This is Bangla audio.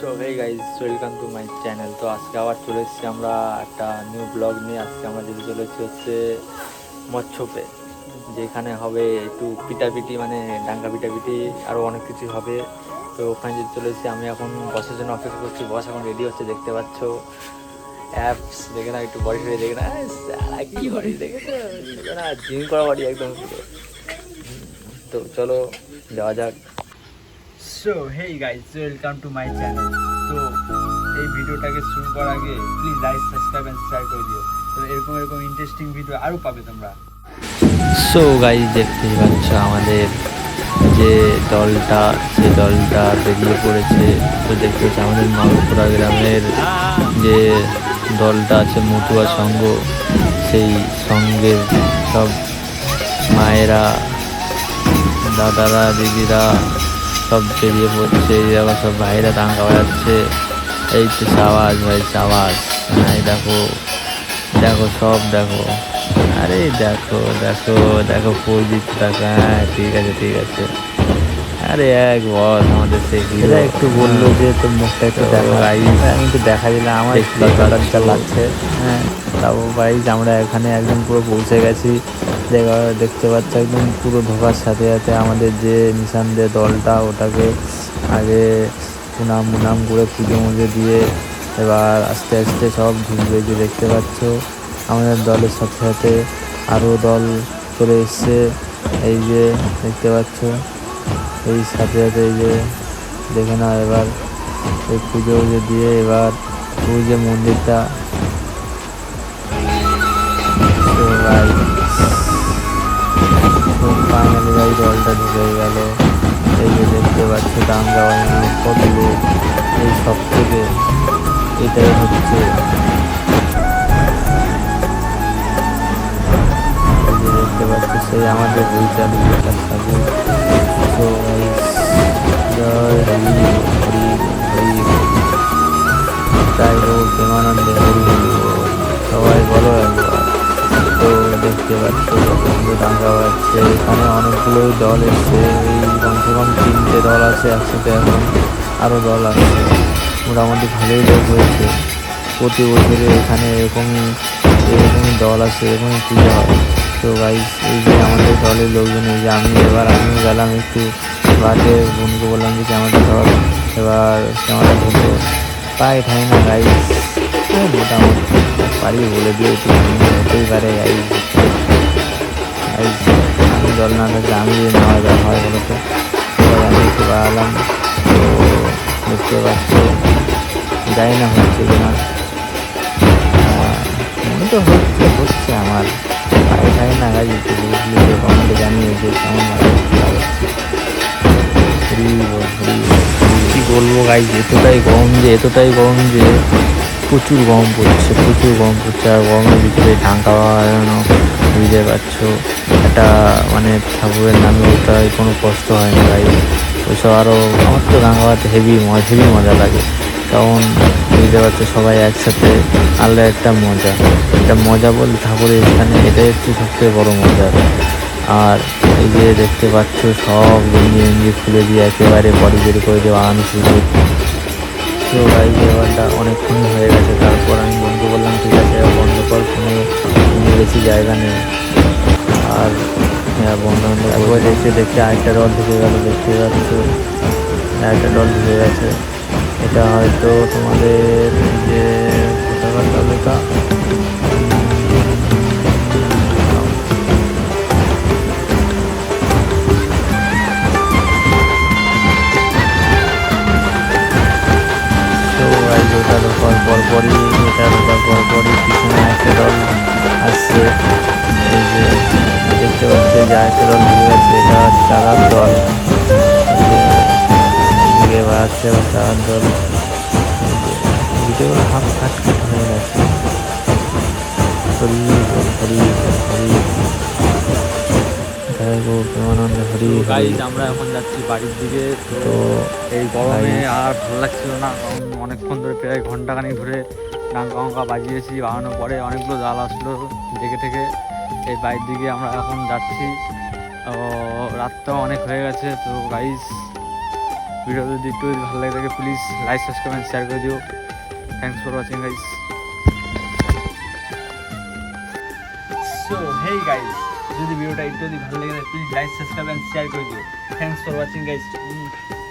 So hey guys welcome to my channel তো আজকে আবার চলে এসেছি আমরা একটা নিউ ব্লগ নিয়ে। আজকে আমরা যেতে চলেছি হচ্ছে মৎস্যপে, যেখানে হবে একটু পিটাপিটি মানে ডাঙ্গা পিটাপিটি আরও অনেক কিছু হবে। তো ওখানে যেতে চলেছি আমি এখন বসের জন্য অপেক্ষা করছি। বস এখন রেডি হচ্ছে, দেখতে পাচ্ছ। অ্যাপস দেখে না একটু বডি টডি দেখে না কি বডি দেখে না জিম করা বডি একদম তো চলো, যাওয়া যাক। So hey guys welcome to my channel তো এই ভিডিওটাকে শুরু করার আগে please like subscribe and share করে দিও। তো এরকম এরকম ইন্টারেস্টিং ভিডিও আরও পাবে তোমরা। সো গাইজ দেখতেই পাচ্ছ আমাদের যে দলটা সেই দলটা বেরিয়ে পড়েছে। তো দেখতে পাচ্ছি আমাদের নলপুরা গ্রামের যে দলটা আছে, মতুয়া সংঘ, সেই সঙ্গের সব মায়েরা, দাদারা, দিদিরা সব বেরিয়ে পড়ছে এই দেখো সব ভাইরা দাঙ্গা বাজাচ্ছে। এই তো সাবাস ভাই, সাবাস। হ্যাঁ দেখো দেখো, সব দেখো। আরে দেখো দেখো দেখো পরিচিত দেখো হ্যাঁ ঠিক আছে ঠিক আছে। আরে এক বস আমাদের সেই এরা একটু বলল যে তোর মুখটা একটু দেখা। আমি একটু দেখা দিলাম আমার একটু লাগছে। হ্যাঁ তারপর গাইজ আমরা এখানে একদম পুরো পৌঁছে গেছি। দেখা দেখতে পাচ্ছ একদম পুরো ঢোকার সাথে সাথে আমাদের যে নিশানদের দলটা ওটাকে আগে পুনাম মুনাম করে পুজো মুজো দিয়ে এবার আস্তে আস্তে সব ঢুকবে যে দেখতে পাচ্ছ। আমাদের দলের সাথে সাথে আরও দল চলে এসছে। এই যে দেখতে পাচ্ছ। এই সাথে সাথে এই যে দেখে না এবার এই পুজো পুজো দিয়ে এবার ওই যে মন্দিরটা। ফাইনালি ভাই দলটা ঢুকে গেল। এই যে দেখতে পাচ্ছ দাঙ্গা বাজানো কত লোক এই সব থেকে এটাই হচ্ছে। দেখতে পাচ্ছ সেই আমাদের বইচালু যেটার সাথে সবাই বলো তো দেখতে পাচ্ছ প্রচণ্ড দাঙ্গা বাজছে এখানে অনেকগুলো দল এসছে কমসে কম তিনটে দল আছে একসাথে এখন আরও দল আসছে মোটামুটি ভালোই লোক হয়েছে প্রতি বছরে এখানে এরকমই এরকমই দল আছে এরকমই পুজো হয় তো গাইজ এই যে আমাদের দলের লোকজন, এই যে আমি, এবার আমিও গেলাম একটু বাদে বোনকে বললাম যে ক্যামেরাটা ধর এবার ক্যামেরা ধরলো পায়ে ঠাই না গাইজ মোটামুটি পারি বলে দিয়ে একটু হতেই পারে গাইজ গাইজ আমি দল না থাকলে আমি যদি না হয় হয় বলো তো? এবার আমি একটু বাড়ালাম, তো দেখতে পাচ্ছ জানি না হচ্ছে কিনা তো হচ্ছে হচ্ছে আমার। পায়ে না একটু বুঝলি কমেন্টে জানিয়ে যে কেমন। কি বলব গাইজ, এতটাই গরম যে, এতটাই গরম যে, প্রচুর গরম পড়ছে, প্রচুর গরম পড়ছে, আর গরমের ভিতরে ঢাকা বাজানো বুঝতে পারছ। একটা মানে ঠাকুরের নামে ওটাই কোনো কষ্ট হয় না গাই ওইসব আরও আমার তো গাওয়াতে হেভি হেভি মজা লাগে। কারণ বুঝতে পারছ সবাই একসাথে আলাদা একটা মজা। এটা মজা বল ঠাকুরের এখানে এটাই হচ্ছে সবথেকে বড় মজা। আর এই যে দেখতে পাচ্ছ সব গেঞ্জি গেঞ্জি খুলে দিয়ে একেবারে বডি বের করে দিয়ে বাগানো শুরু তো এই এবারটা অনেকক্ষণ হয়ে গেছে তারপর আমি বন্ধু বললাম ঠিক আছে বন্ধ কর ফোনে বেশি জায়গা নেই। আর হ্যাঁ, বন্ধ বন্ধ তারপর দেখতে দেখতে আরেকটা দল ঢুকে গেল দেখতে পাচ্ছ? আরেকটা দল ঢুকে গেছে। এটা হয়তো তোমাদের যে কোথাকার এটা ওটা পরপরই এটা ঢোকার পরপরই পিছনে দল আসছে এই যে, দেখতে পাচ্ছে যে দল ঢুকে গেছে এটা চারার দল। এদিকে বাড়াচ্ছে আবার চারার দল ভিডিওগুলো হাফ কাট হয়ে গেছে। হরি হরি হরি আমরা এখন যাচ্ছি বাড়ির দিকে। তো এই গরমে আর ভালো লাগছিল না কারণ অনেকক্ষণ ধরে প্রায় ঘন্টাখানিক ধরে ডাঙ্কা অঙ্কা বাজিয়েছি বাগানোর পরে অনেকগুলো জাল আসলো থেকে থেকে এই বাড়ির দিকে আমরা এখন যাচ্ছি। ও রাতটাও অনেক হয়ে গেছে। তো গাইজ ভিডিও যদি একটু ভালো লাগে থাকে please like subscribe and share করে দিও। Thanks for watching guys so hey guys যদি ভিডিওটা একটু যদি ভালো লাগে প্লিজ লাইক সাবস্ক্রাইব শেয়ার করে দিও। Thanks for watching guys